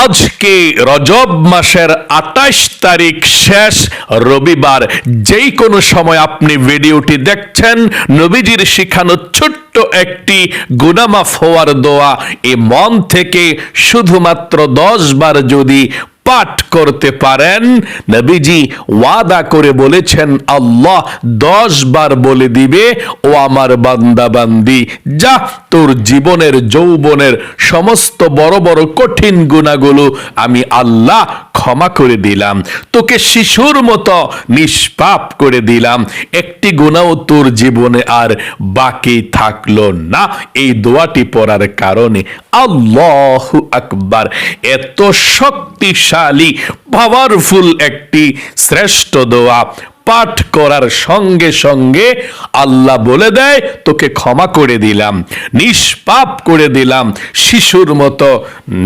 আজকে রজব মাসের আঠাশ তারিখ শেষ রবিবার, যেই কোনো সময় আপনি ভিডিওটি দেখছেন, নবীজির শিখানো ছোট্ট একটি গুনামাফ হওয়ার দোয়া এ মন থেকে শুধুমাত্র দশ বার যদি পাঠ করতে পারেন। নবীজি ওয়াদা করে বলেছেন, আল্লাহ দশ বার বলে দিবে, ও আমার বান্দা বান্দি যা তোর জীবনের, যৌবনের সমস্ত বড় বড় কঠিন গুণাগুলো আমি আল্লাহ ক্ষমা করে দিলাম। তোকে শিশুর মতো নিষ্পাপ করে দিলাম। একটি গুণাও তোর জীবনে আর বাকি থাকল না। এই দোয়াটি পড়ার কারণে আল্লাহ আকবার এত শক্তিশালী পাওয়ারফুল একটি শ্রেষ্ঠ দোয়া। পাঠ করার সঙ্গে সঙ্গে আল্লাহ বলে দেয়, তোকে ক্ষমা করে দিলাম, নিষ্পাপ করে দিলাম, শিশুর মতো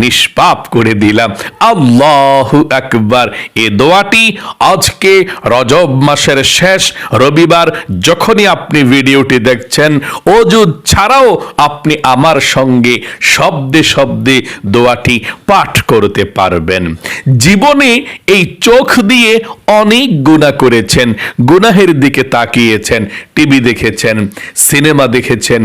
নিষ্পাপ করে দিলাম। আল্লাহ আকবার। এ দোয়াটি আজকে রজব মাসের শেষ, রবিবার যখনই আপনি ভিডিওটি দেখছেন অজুদ ছাড়াও আপনি আমার সঙ্গে শব্দে শব্দে দোয়াটি পাঠ করতে পারবেন। জীবনে এই চোখ দিয়ে অনেক গুণা করেছেন গুনাহের দিকে তাকিয়েছেন, টিভি দেখেছেন, সিনেমা দেখেছেন,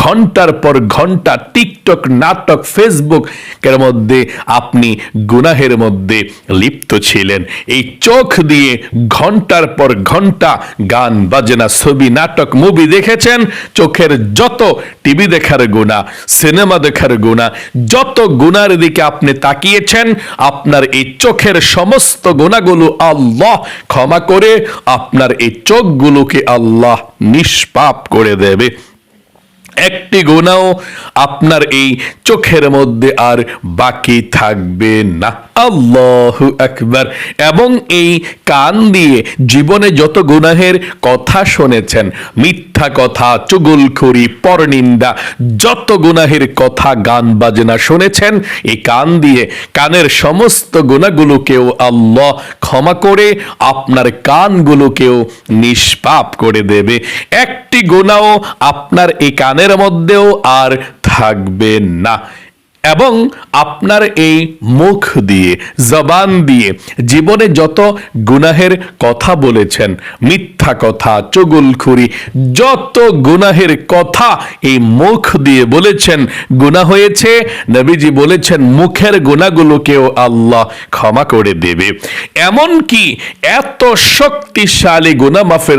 ঘণ্টার পর ঘণ্টা টিকটক, নাটক, ফেসবুক এর মধ্যে আপনি গুনাহের মধ্যে লিপ্ত ছিলেন। এই চোখ দিয়ে ঘণ্টার পর ঘণ্টা গান, বাজনা, ছবি, নাটক, মুভি দেখেছেন, চোখের যত টিভি দেখার গুণা সিনেমা দেখার গুণা যত গুনার দিকে আপনি তাকিয়েছেন, আপনার এই চোখের সমস্ত গুণাগুলো আল্লাহ ক্ষমা করে আপনার এই চোখগুলোকে আল্লাহ নিষ্পাপ করে দেবে। একটি গোনাও আপনার এই চোখের মধ্যে আর বাকি থাকবে না। আল্লাহ আকবার। এবং এই কান দিয়ে জীবনে যত গুনাহের কথা শুনেছেন, মিথ্যা কথা, চুগলখড়ি, পরনিন্দা, যত গুনাহের কথা, গান, বাজনা শুনেছেন, এই কান দিয়ে কানের সমস্ত গুণাগুলোকেও আল্লাহ ক্ষমা করে, আপনার কানগুলোকেও নিষ্পাপ করে দেবে। একটি গুণাও আপনার এই কানের মধ্যেও আর থাকবে না। এবং আপনার এই মুখ দিয়ে, জবান দিয়ে জীবনে যত গুনাহের কথা বলেছেন, মিথ্যা কথা, চগুলখুরি, যত গুনাহের কথা এই মুখ দিয়ে বলেছেন, গুনাহ হয়েছে? নবীজি বলেছেন, মুখের গুণাগুলোকেও আল্লাহ ক্ষমা করে দেবে। এমন কি এত শক্তিশালী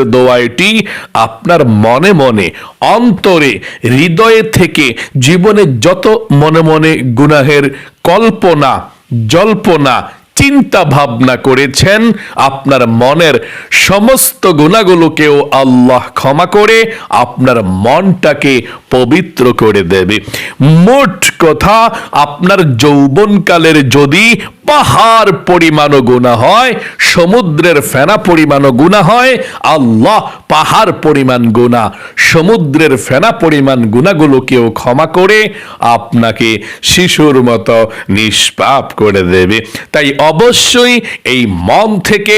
দোয়া এটি আপনার মনে মনে, অন্তরে, হৃদয়ে থেকে জীবনে যত মনে মনে গুনাহের কল্পনা, জল্পনা চিন্তা ভাবনা করেছেন। আপনার মনের সমস্ত গুণাগুলোকেও আল্লাহ ক্ষমা করে আপনার মনটাকে পবিত্র করে দেবে। মোট কথা, আপনার যৌবনকালের যদি পাহাড় পরিমাণও গুণা হয়, সমুদ্রের ফেনা পরিমাণও গুণা হয়, আল্লাহ পাহাড় পরিমাণ গুণা সমুদ্রের ফেনা পরিমাণ গুণাগুলোকেও ক্ষমা করে আপনাকে শিশুর মতো নিষ্পাপ করে দেবে। তাই অবশ্যই এই মন থেকে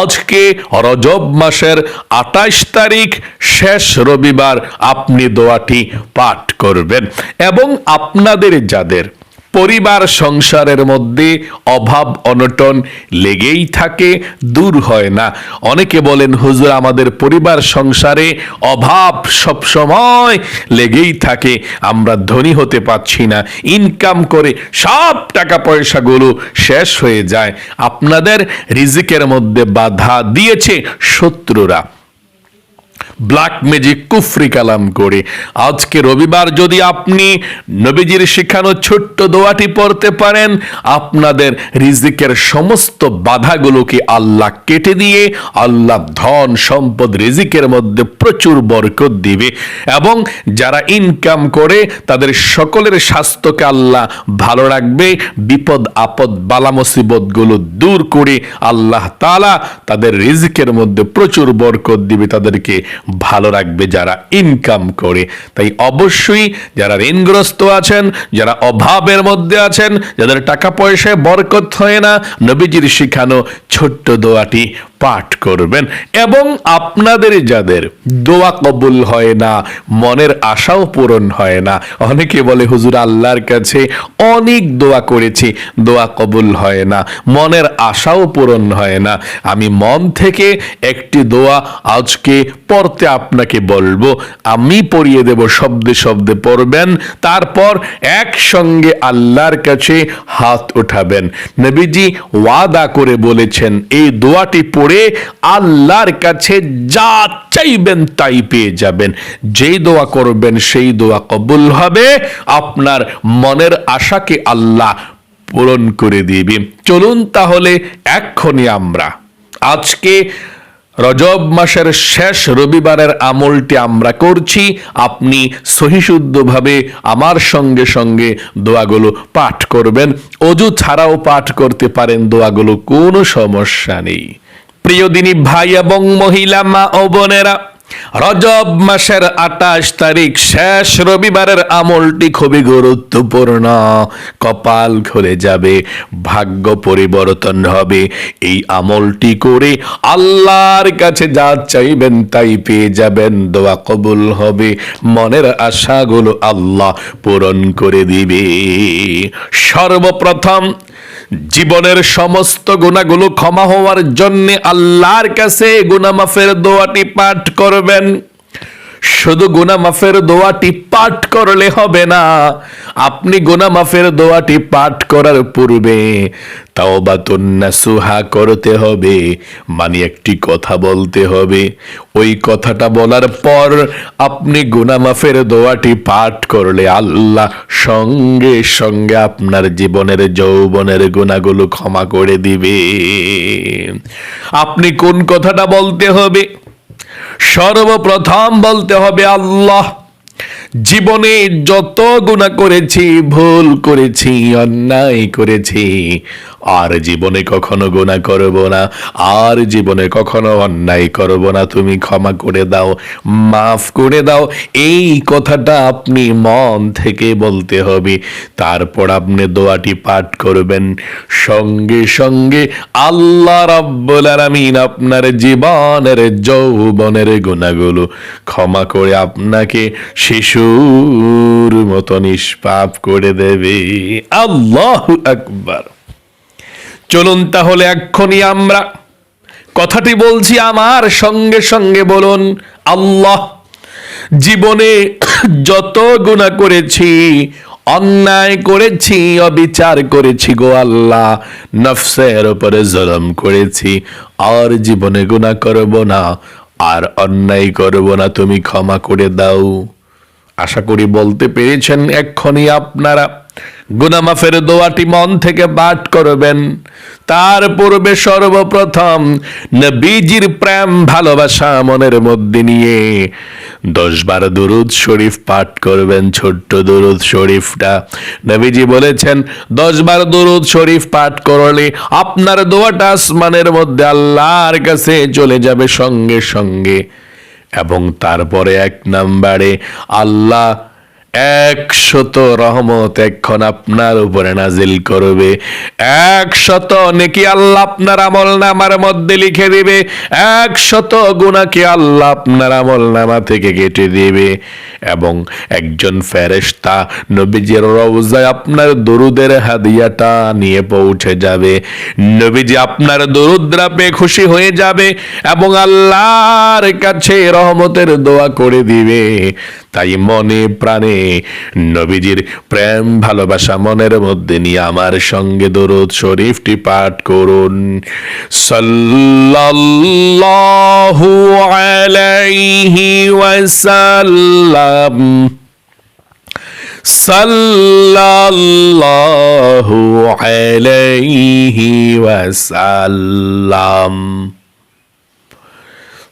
আজকে রজব মাসের আঠাশ তারিখ, শেষ রবিবার আপনি দোয়াটি পাঠ করবেন। এবং আপনাদের যাদের পরিবার সংসারের মধ্যে অভাব, অনটন লেগেই থাকে, দূর হয় না। অনেকে বলেন, হুজুর, আমাদের পরিবার সংসারে অভাব সব সময় লেগেই থাকে, আমরা ধনী হতে পারছি না ইনকাম করে সব টাকা পয়সাগুলো শেষ হয়ে যায়। আপনাদের রিজিকের মধ্যে বাধা দিয়েছে শত্রুরা। ব্ল্যাক ম্যাজিক কুফরি কালাম করে। আজকে রবিবার যদি আপনি নবীজির শেখানো ছোট্ট দোয়াটি পড়তে পারেন, আপনাদের রিজিকের সমস্ত বাধাগুলোকে আল্লাহ কেটে দিয়ে আল্লাহ ধন, সম্পদ, রিজিকের মধ্যে প্রচুর বরকত দিবে এবং যারা ইনকাম করে, তাদের সকলের স্বাস্থ্যকে আল্লাহ ভালো রাখবে, বিপদ, আপদ বালা মুসিবতগুলো দূর করে আল্লাহ তালা তাদের রিজিকের মধ্যে প্রচুর বরকত দিবে, তাদেরকে ভালো রাখবে যারা ইনকাম করে। তাই অবশ্যই যারা ঋণগ্রস্ত আছেন, যারা অভাবের মধ্যে আছেন, যাদের টাকা পয়সায় বরকত হয় না, নবীজির শিখানো ছোট্ট দোয়াটি পাঠ করবেন। এবং আপনাদের যাদের দোয়া কবুল হয় না, মনের আশাও পূরণ হয় না, অনেকে বলে, হুজুর, আল্লাহর কাছে অনেক দোয়া করেছি, দোয়া কবুল হয় না, মনের আশাও পূরণ হয় না। আমি মন থেকে একটি দোয়া আজকে পড়তে আপনাকে বলব, আমি পড়িয়ে দেব, শব্দে শব্দে পড়বেন, তারপর একসঙ্গে আল্লাহর কাছে হাত উঠাবেন। নবীজি ওয়াদা করে বলেছেন, এই দোয়াটি পড়ে আল্লাহর কাছে যা চাইবেন তাই পেয়ে যাবেন। যেই দোয়া করবেন, সেই দোয়া কবুল হবে, আপনার মনের আশাকে আল্লাহ পূরণ করে দিবে। চলুন তাহলে এক্ষণি আমরা আজকে রজব মাসের শেষ রবিবারের আমলটি আমরা করছি। আপনি সহিশুদ্ধভাবে আমার সঙ্গে সঙ্গে দোয়াগুলো পাঠ করবেন। অজু ছাড়াও পাঠ করতে পারেন, দোয়াগুলো কোনো সমস্যা নেই। প্রিয় দিনী ভাই এবং মহিলা, মা ও বোনেরা রজব মাসের আঠাশ তারিখ, শেষ রবিবারের আমলটি খুবই গুরুত্বপূর্ণ। কপাল খুলে যাবে, ভাগ্য পরিবর্তন হবে। এই আমলটি করে আল্লাহর কাছে যা চাইবেন তাই পেয়ে যাবেন, দোয়া কবুল হবে। মনের আশাগুলো আল্লাহ পূরণ করে দিবে। সর্বপ্রথম জীবনের সমস্ত গুণাগুলো ক্ষমা হওয়ার জন্যে আল্লাহর কাছে গুণামাফের দোয়াটি পাঠ করবেন। শুধু গুনা মাফের দোয়াটি পাঠ করলে হবে না। আপনি গুনা মাফের দোয়াটি পাঠ করার পূর্বে তাওবাতুন্নাসুহা করতে হবে মানে একটি কথা বলতে হবে। ওই কথাটা বলার পর আপনি গুনা মাফের দোয়াটি পাঠ করলে আল্লাহ সঙ্গে সঙ্গে আপনার জীবনের যৌবনের গুণাগুলো ক্ষমা করে দিবে। আপনি কোন কথাটা বলতে হবে? সর্বপ্রথম বলতে হবে আল্লাহ। জীবনে যত গুণা করেছি, ভুল করেছি, অন্যায় করেছি, আর জীবনে কখনো গুণা করব না, আর জীবনে কখনো অন্যায় করব না। তুমি ক্ষমা করে দাও, মাফ করে দাও। এই কথাটা আপনি মন থেকে বলতে হবে। তারপর আপনি দোয়াটি পাঠ করবেন। সঙ্গে সঙ্গে আল্লাহ রাব্বুল আলামিন আপনার জীবনের যৌবনের গুণাগুলো ক্ষমা করে আপনাকে শিশুর মতো নিষ্পাপ করে দেবে। আল্লাহ আকবার। চলুন তাহলে এক্ষুনি আমরা কথাটি বলছি আমার সঙ্গে সঙ্গে বলুন, আল্লাহ, জীবনে যত গুণা করেছি, অন্যায় করেছি, অবিচার করেছি গো আল্লাহ, নফসের উপরে জলম করেছি, আর জীবনে গুণা করব না, আর অন্যায় করব না, তুমি ক্ষমা করে দাও। আশা করি বলতে পেরেছেন এক্ষুনি আপনারা। গুনামাফের দোয়াটি মন থেকে পাঠ করবেন। তার পূর্বে সর্বপ্রথম প্রেম, ভালোবাসা মনের মধ্যে নিয়ে দশ বার দুরুদ শরীফ পাঠ করবেন, ছোট্ট দুরুদ শরীফটা। নবীজি বলেছেন, দশ বার দুরুদ শরীফ পাঠ করলে আপনার দোয়াটা আসমানের মধ্যে আল্লাহর কাছে চলে যাবে সঙ্গে সঙ্গে। এবং তারপরে এক নাম্বারে আল্লাহ একশত রহমত এখন আপনার উপরে নাজিল করবে। একশত নেকি আল্লাহ আপনার আমল নামার মধ্যে লিখে দিবে। একশত গুণাকে আল্লাহ আপনার আমল নামা থেকে কেটে দিবে। এবং একজন ফেরেশতা নবীজির রওজায় আপনার দরুদের হাদিয়াটা নিয়ে পৌঁছে যাবে। নবীজি আপনার দরুদ্রা পেয়ে খুশি হয়ে যাবে এবং আল্লাহর কাছে রহমতের দোয়া করে দিবে। তাই মনে প্রাণে নবীজির প্রেম, ভালোবাসা মনের মধ্যে নিয়ে আমার সঙ্গে দরুদ শরীফটি পাঠ করুন। সাল্লাল্লাহু আলাইহি ওয়াসাল্লাম। সাল্লাল্লাহু আলাইহি ওয়াসাল্লাম।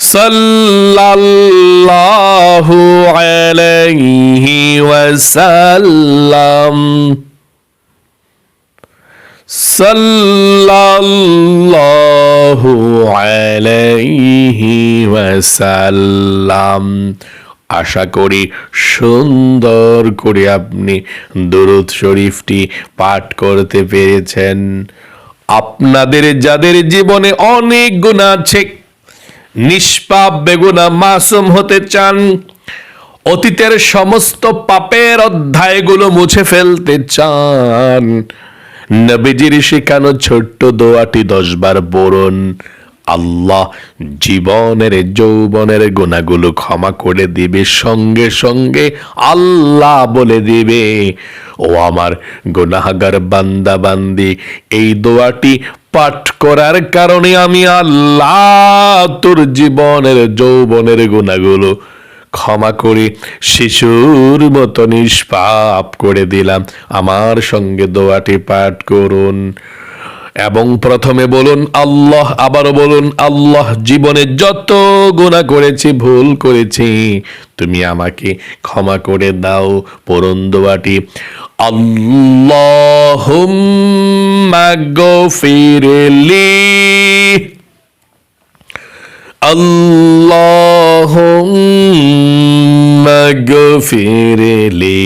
সাল্লাল্লাহু আলাইহি ওয়াসাল্লাম। সাল্লাল্লাহু আলাইহি ওয়াসাল্লাম। আশা করি সুন্দর করে আপনি দরুদ শরীফটি পাঠ করতে পেরেছেন। আপনাদের, যাদের জীবনে অনেক গুণ আছে নিষ্পাপ বেগুনা মাসুম হতে চান। অতীতের সমস্ত পাপের অধ্যায়গুলো মুছে ফেলতে চান। নবীজির শেখানো ছোট্ট দোয়াটি দশবার পড়ুন। আল্লাহ জীবনের, যৌবনের গুণাগুলো ক্ষমা করে দিবে, সঙ্গে সঙ্গে আল্লাহ বলে দিবে। ও আমার গুনাহাগার বান্দা বান্দি, এই দোয়াটি পাঠ করার কারণে আমি আল্লাহ তোর জীবনের যৌবনের গুণাগুলো ক্ষমা করে শিশুর মতো নিষ্পাপ করে দিলাম। আমার সঙ্গে দোয়াটি পাঠ করুন। এবং প্রথমে বলুন আল্লাহ, আবারও বলুন আল্লাহ, জীবনে যত গুণা করেছি, ভুল করেছি, তুমি আমাকে ক্ষমা করে দাও পড়ুন দোয়াটি। আল্লাহ গফিরলি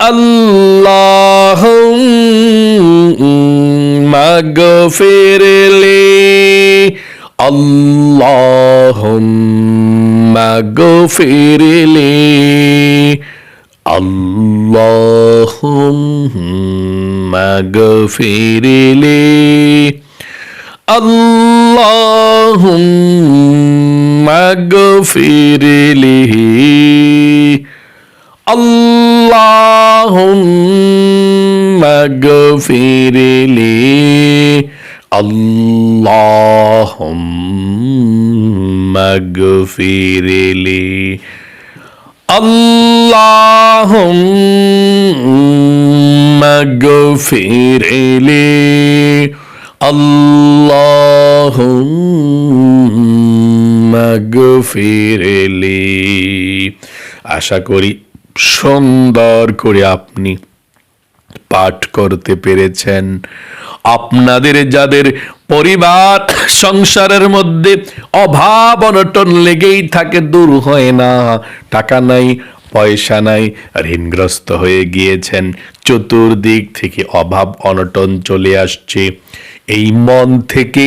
اللهم اغفر لي اللهم اغفر لي اللهم اغفر لي اللهم اغفر لي اللهم اغفر له اللهم اغفر لي اللهم اغفر لي اللهم اغفر لي আল্লাহুম্মা গফিরলি আশা করি সুন্দর করে আপনি পাঠ করতে পেরেছেন। আপনাদের যাদের পরিবার সংসারের মধ্যে অভাব অনটন লেগেই থাকে, দূর হয় না। টাকা নাই, পয়সা নাই, ঋণগ্রস্ত হয়ে গিয়েছেন। চতুর্দিক থেকে অভাব অনটন চলে আসছে। এই মন থেকে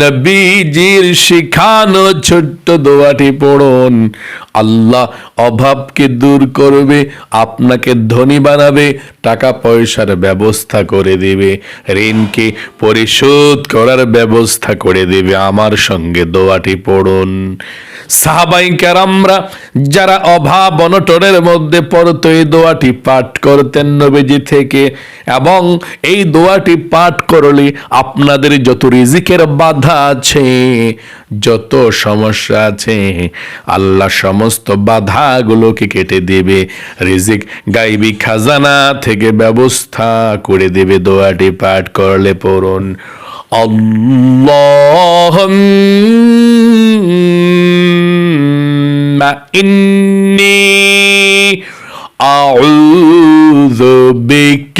নবীজির শিখানো ছোট্ট দোয়াটি পড়ুন। আল্লাহ অভাবকে দূর করবে, আপনাকে ধনী বানাবে, টাকা পয়সার ব্যবস্থা করে দেবে, ঋণকে পরিশোধ করার ব্যবস্থা করে দেবে। আমার সঙ্গে দোয়াটি পড়ুন। সাহাবাই কারামরা যারা অভাব অনটনের মধ্যে পড়তো, এই দোয়াটি পাঠ করতেন নবীজি থেকে এবং এই দোয়াটি পাঠ করলে আপনাদের যত রিজিকের বাধা আছে যত সমস্যা আছে আল্লাহ সমস্ত বাধাগুলোকে কেটে দেবে রিজিক গাইবি খাজানা থেকে ব্যবস্থা করে দেবে দোয়াটি পাঠ করলে পড়ুন اللهم إني أعوذ بك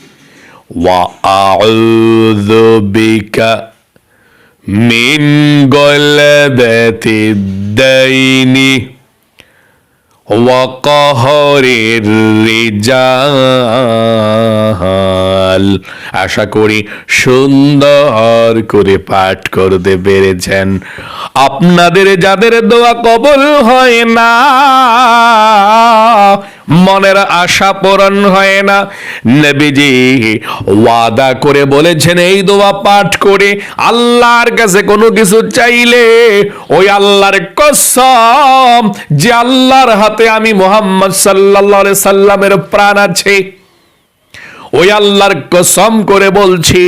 وأعوذ بك من غلبة الدين وقهر الرجال আশা করি সুন্দর করে পাঠ করতে পেরেছেন আপনাদের যাদের দোয়া কবল হয় না মনের আশা পূরণ হয় না। নবীজি ওয়াদা করে বলেছেন, এই দোয়া পাঠ করে আল্লাহর কাছে কোনো কিছু চাইলে ওই আল্লাহর কসম যে আল্লাহর হাতে আমি মোহাম্মদ আলাইহি সাল্লামের প্রাণ আছে ওই আল্লাহর কসম করে বলছি,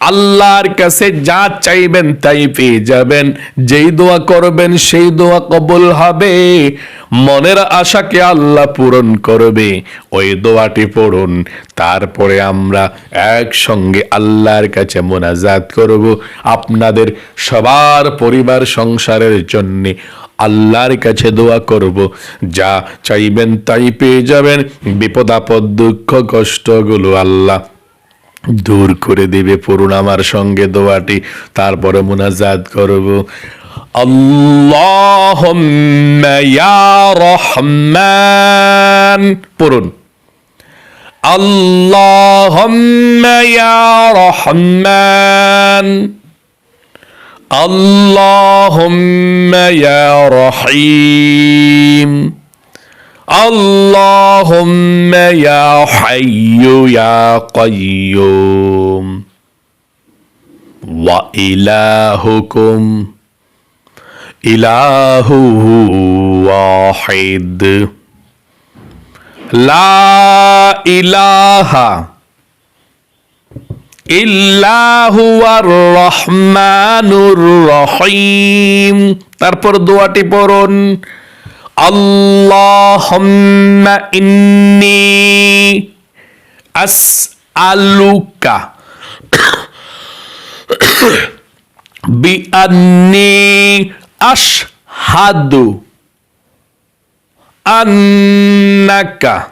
আল্লাহর কাছে যা চাইবেন তাই পেয়ে যাবেন। যেই দোয়া করবেন সেই দোয়া কবুল হবে। মনের আশাকে আল্লাহ পূরণ করবে। ওই দোয়াটি পড়ুন, তারপরে আমরা একসঙ্গে আল্লাহর কাছে মোনাজাত করব। আপনাদের সবার পরিবার সংসারের জন্যে আল্লাহর কাছে দোয়া করব। যা চাইবেন তাই পেয়ে যাবেন। বিপদ আপদ, দুঃখ, কষ্টগুলো আল্লাহ দূর করে দিবে। পড়ুন আমার সঙ্গে দোয়াটি, তারপরে মোনাজাত করব। রহমান। পড়ুন। ইয়া রহমান। اللهم يا رحيم. اللهم يا حي يا قيوم. وإلهكم. إله واحد. لا إله তারপর দোয়াটি পড়ুন আল্লাহুম্মা ইন্নি আসআলুকা আন্নাকা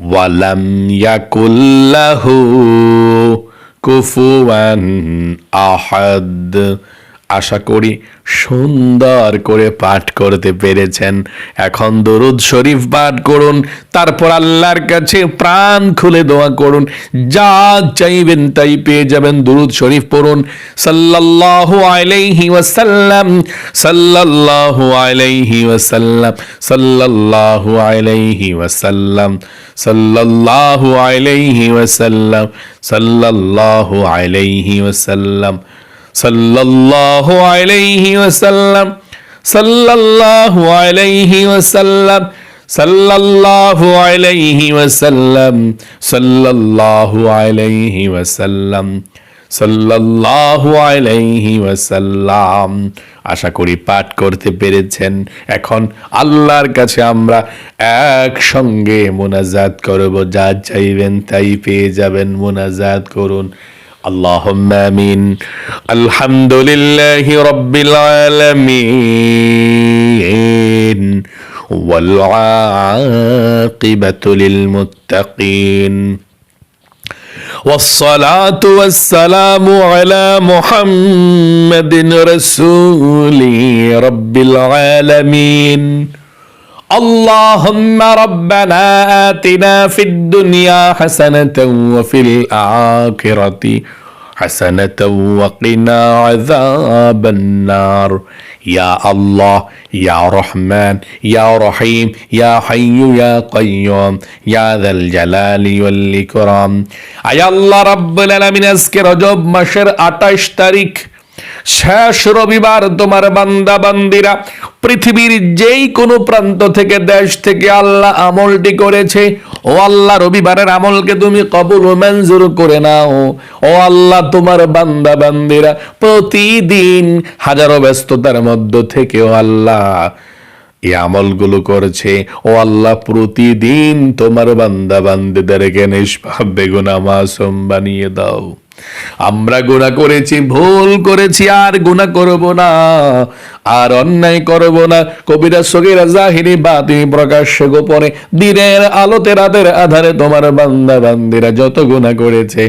ولم يكن له كفوا أحد আশা করি সুন্দর করে পাঠ করতে পেরেছেন। এখন দরুদ শরীফ পাঠ করুন, তারপর আল্লাহর কাছে প্রাণ খুলে দোয়া করুন। যা চাইবেন তাই পেয়ে যাবেন। দরুদ শরীফ পড়ুন, সাল্লাল্লাহু আলাইহি ওয়াসাল্লাম, সাল্লাল্লাহু আলাইহি ওয়াসাল্লাম, সাল্লাল্লাহু আলাইহি ওয়াসাল্লাম, সাল্লাল্লাহু আলাইহি ওয়াসাল্লাম, সাল্লাল্লাহু আলাইহি ওয়াসাল্লাম। সাল্লাল্লাহু আলাইহি ওয়াসাল্লাম, সাল্লাল্লাহু আলাইহি ওয়াসাল্লাম, সাল্লাল্লাহু আলাইহি ওয়াসাল্লাম, সাল্লাল্লাহু আলাইহি ওয়াসাল্লাম, সাল্লাল্লাহু আলাইহি ওয়াসাল্লাম। আশা করি পাঠ করতে পেরেছেন। এখন আল্লাহর কাছে আমরা একসঙ্গে মোনাজাত করব। যা চাইবেন তাই পেয়ে যাবেন। মোনাজাত করুন। اللهم آمين. الحمد لله رب العالمين والعاقبة للمتقين والصلاة والسلام على محمد رسول رب العالمين. اللهم ربنا آتنا في الدنيا حسنة وفي الآخرة حسنة وقنا عذاب النار يا الله يا رحمن يا رحيم يا حي يا قيوم يا ذا الجلال والإكرام আয় আল্লাহ রাব্বুল আলামিন আজকে রজব মাসের 28 তারিখ শেষ রবিবার তোমার বান্দা বান্দিরা পৃথিবীর যেই কোনো প্রান্ত থেকে, দেশ থেকে আল্লাহ আমলটি করেছে, ও আল্লাহ রবিবারের আমলকে তুমি কবুল ও মঞ্জুর করে নাও। ও আল্লাহ তোমার বান্দা বান্দিরা প্রতিদিন হাজারো ব্যস্ততার মধ্য থেকে ও আল্লাহ এই আমলগুলো করছে। ও আল্লাহ, প্রতিদিন তোমার বান্দা বান্দিদেরকে নিষ্পাপ, বেগুনা, মাসুম বানিয়ে দাও। আমরা গুণা করেছি, ভুল করেছি, আর গুণা করব না। আর অন্যায় করব না। কবিরা, সগিরা, জাহিরি, বাতি প্রকাশ্য গোপনে, দিনের আলোতে রাতের আধারে তোমার বান্দা বান্দিরা যত গুণা করেছে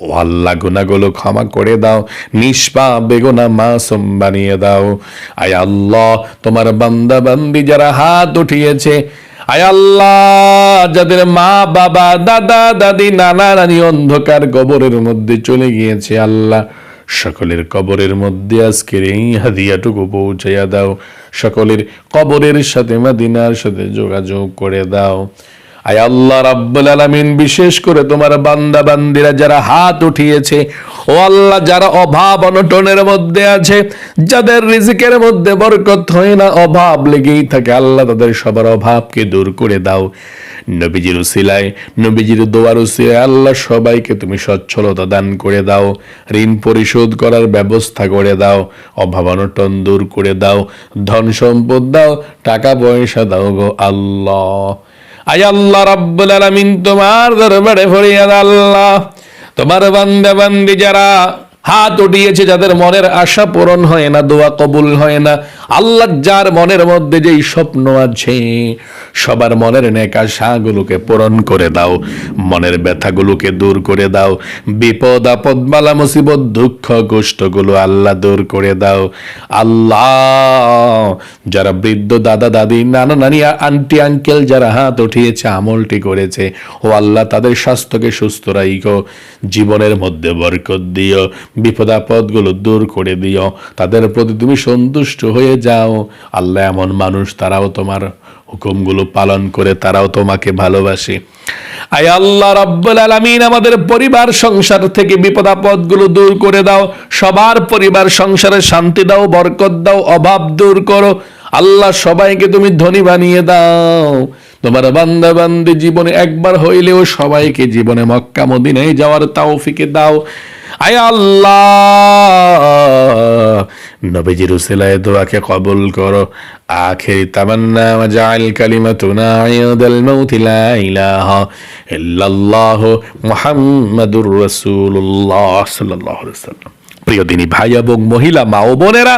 ও আল্লাহ গুনাগুলো ক্ষমা করে দাও। নিষ্পা বেগুনা, মাসুম বানিয়ে দাও। আয় আল্লাহ, তোমার বান্দা বান্দি যারা হাত উঠিয়েছে, আয় আল্লাহ, যাদের মা, বাবা, দাদা, দাদি, নানা, নানি অন্ধকার কবরের মধ্যে চলে গিয়েছে, আল্লাহ, সকলের কবরের মধ্যে আজকের এই হাদিয়াটুকু পৌঁছাইয়া দাও। সকলের কবরের সাথে, মাদিনার সাথে যোগাযোগ করে দাও। আয় আল্লাহ রাব্বুল আলামিন, বিশেষ করে তোমার বান্দা বান্দিরা যারা হাত উঠিয়েছে, ও আল্লাহ যারা অভাব অনটনের মধ্যে আছে, যাদের রিজিকের মধ্যে বরকত হয় না, অভাব লেগেই থাকে। আল্লাহ তাদের সবার অভাবকে দূর করে দাও। নবীজির উসিলায়, নবীজির দোয়ার উসিলায় আল্লাহ সবাইকে তুমি সচ্ছলতা দান করে দাও, ঋণ পরিশোধ করার ব্যবস্থা করে দাও, অভাব অনটন দূর করে দাও, ধন সম্পদ দাও, টাকা পয়সা দাও গো আল্লাহ। আয় আল্লাহ রাব্বুল তোমার দরবারে ফরিয়াদ আল্লাহ। তোমার বান্দা বান্দি যারা হাত উঠিয়েছে যাদের মনের আশা পূরণ হয় না, দোয়া কবুল হয় না। আল্লাহ যার মনের মধ্যে যেই স্বপ্ন আছে, সবার মনের নেক আশাগুলোকে পূরণ করে দাও, মনের ব্যথাগুলোকে দূর করে দাও, বিপদ, আপদ বালা মুসিবত, দুঃখ, কষ্টগুলো আল্লাহ দূর করে দাও। আল্লাহ, যারা বৃদ্ধ দাদা, দাদি, নানা, নানি, আন্টি, আঙ্কেল যারা হাত উঠিয়েছে, আমলটি করেছে, ও আল্লাহ তাদের স্বাস্থ্যকে সুস্থ রাইকো জীবনের মধ্যে বরকত দিও। বিপদ আপদগুলো দূর করে দিও। তাদের প্রতি তুমি সন্তুষ্ট হয়ে যাও। আল্লাহ এমন মানুষ, তারাও তোমার হুকুমগুলো পালন করে, তারাও তোমাকে ভালোবাসে। আয় আল্লাহ রাব্বুল আলামিন, আমাদের পরিবার, সংসার থেকে বিপদ আপদগুলো দূর করে দাও। সবার পরিবার, সংসারে শান্তি দাও, বরকত দাও, অভাব দূর করো। আল্লাহ সবাইকে তুমি ধনী বানিয়ে দাও। তোমার বান্দা বান্দি জীবনে একবার হইলেও সবাইকে জীবনে মক্কা মদিনায় যাওয়ার তাওফিকে দাও। আয় আল্লাহ। দোয়াকে কবুল করো। আখেরি তামান্না ওয়াজআল কালিমাতুনা ইনদাল মাউত লা ইলাহা ইল্লাল্লাহ মুহাম্মাদুর রাসূলুল্লাহ সাল্লাল্লাহু আলাইহি ওয়াসাল্লাম। প্রিয় দিনী ভাই এবং মহিলা, মা ও বোনেরা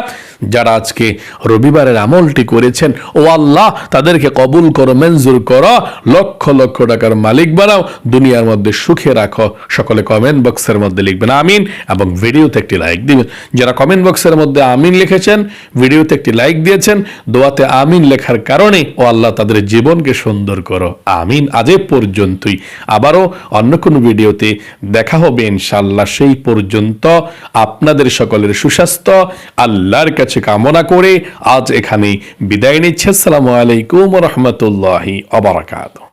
যারা আজকে রবিবারের আমলটি করেছেন, ও আল্লাহ তাদেরকে কবুল করো, মঞ্জুর করো, লক্ষ লক্ষ টাকার মালিক বানাও, দুনিয়ার মধ্যে সুখে রাখো। সকলে কমেন্ট বক্সের মধ্যে লিখবেন, আমিন, এবং ভিডিওতে একটি লাইক দিবেন। যারা কমেন্ট বক্সের মধ্যে আমিন লিখেছেন, ভিডিওতে একটি লাইক দিয়েছেন, দোয়াতে আমিন লেখার কারণে ও আল্লাহ তাদের জীবনকে সুন্দর করো। আমিন, আজ পর্যন্তই। আবারও অন্য কোনো ভিডিওতে দেখা হবে ইনশাল্লাহ সেই পর্যন্ত আপনাদের সকলের সুস্বাস্থ্য, আল্লাহর কাছে কামনা করে আজ এখানে বিদায় নিচ্ছে। আসসালামু আলাইকুম রহমতুল্লাহি অবরাকাত